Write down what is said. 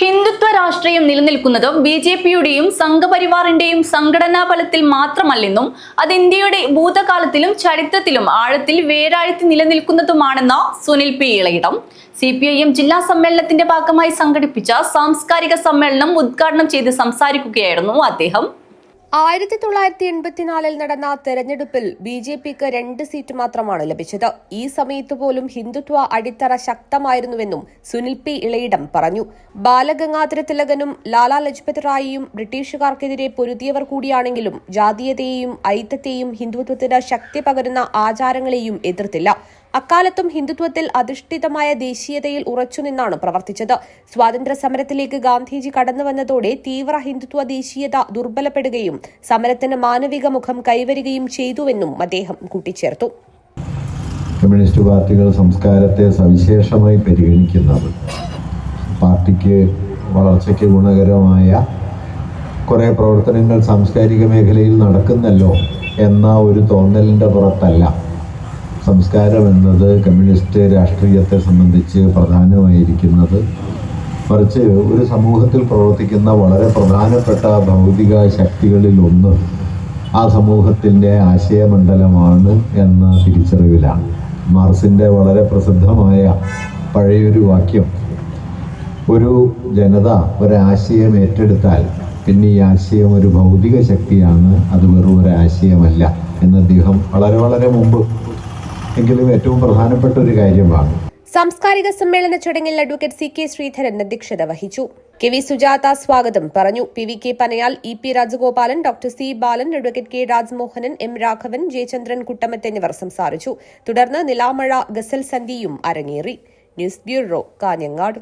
ഹിന്ദുത്വ രാഷ്ട്രീയം നിലനിൽക്കുന്നത് B J പിയുടെയും സംഘപരിവാറിന്റെയും സംഘടനാ ഫലത്തിൽ മാത്രമല്ലെന്നും അത് ഇന്ത്യയുടെ ഭൂതകാലത്തിലും ചരിത്രത്തിലും ആഴത്തിൽ വേരാഴ്ത്തി നിലനിൽക്കുന്നതുമാണെന്ന Sunil P Ilayidam. C P I M ജില്ലാ സമ്മേളനത്തിന്റെ ഭാഗമായി സംഘടിപ്പിച്ച സാംസ്കാരിക സമ്മേളനം ഉദ്ഘാടനം ചെയ്ത് സംസാരിക്കുകയായിരുന്നു അദ്ദേഹം. ആയിരത്തി തൊള്ളായിരത്തി എൺപത്തിനാലിൽ നടന്ന തെരഞ്ഞെടുപ്പിൽ ബി ജെ പിക്ക് രണ്ട് സീറ്റ് മാത്രമാണ് ലഭിച്ചത്. ഈ സമയത്ത് പോലും ഹിന്ദുത്വ അടിത്തറ ശക്തമായിരുന്നുവെന്നും സുനിൽ പി ഇളയിടം പറഞ്ഞു. ബാലഗംഗാധര തിലകനും ലാലാ ലജ്പത് റായിയും ബ്രിട്ടീഷുകാർക്കെതിരെ പൊരുതിയവർ കൂടിയാണെങ്കിലും ജാതീയതയെയും ഐത്തത്തെയും ഹിന്ദുത്വത്തിന് ശക്തി പകരുന്ന ആചാരങ്ങളെയും എതിർത്തില്ല. അക്കാലത്തും ഹിന്ദുത്വത്തിൽ അധിഷ്ഠിതമായ ദേശീയതയിൽ ഉറച്ചുനിന്നാണ് പ്രവർത്തിച്ചത്. സ്വാതന്ത്ര്യ സമരത്തിലേക്ക് ഗാന്ധിജി കടന്നുവന്നതോടെ തീവ്ര ഹിന്ദുത്വ ദേശീയത ദുർബലപ്പെടുകയും സമരത്തിന് മാനവിക മുഖം കൈവരികയും ചെയ്തുവെന്നും അദ്ദേഹം കൂട്ടിച്ചേർത്തു. കമ്മ്യൂണിസ്റ്റ് പാർട്ടികൾ സംസ്കാരത്തെ സവിശേഷമായി പരിഗണിക്കുന്നത് പാർട്ടിക്ക് വളർച്ചയ്ക്ക് ഗുണകരമായ കുറേ പ്രവർത്തനങ്ങൾ സാംസ്കാരിക മേഖലയിൽ നടക്കുന്നല്ലോ എന്ന ഒരു തോന്നലിന്റെ പുറത്തല്ല. സംസ്കാരം എന്നത് കമ്മ്യൂണിസ്റ്റ് രാഷ്ട്രീയത്തെ സംബന്ധിച്ച് പ്രധാനമായിരിക്കുന്നത് മറിച്ച് ഒരു സമൂഹത്തിൽ പ്രവർത്തിക്കുന്ന വളരെ പ്രധാനപ്പെട്ട ഭൗതിക ശക്തികളിൽ ഒന്ന് ആ സമൂഹത്തിന്റെ ആശയമണ്ഡലമാണ് എന്ന തിരിച്ചറിവിലാണ്. മാർസിന്റെ വളരെ പ്രസിദ്ധമായ പഴയൊരു വാക്യം ഒരു ജനത ഒരാശയം ഏറ്റെടുത്താൽ പിന്നെ ഈ ആശയം ഒരു ഭൗതിക ശക്തിയാണ് അത് വെറും ഒരാശയമല്ല എന്ന് അദ്ദേഹം വളരെ വളരെ മുമ്പ് എങ്കിലും ഏറ്റവും പ്രധാനപ്പെട്ട ഒരു കാര്യമാണ്. സാംസ്കാരിക സമ്മേളന ചടങ്ങിൽ അഡ്വക്കേറ്റ് സി കെ ശ്രീധരൻ അധ്യക്ഷത വഹിച്ചു. കെ വി സുജാത സ്വാഗതം പറഞ്ഞു. P V K Panayal E P Rajagopalan doctor C Balan advocate K Rajmohanan M Raghavan Jayachandran Kuttamath എന്നിവർ സംസാരിച്ചു. തുടർന്ന് നിലാമഴ ഗസൽ സന്ധിയും അരങ്ങേറി. News bureau Kanhangad.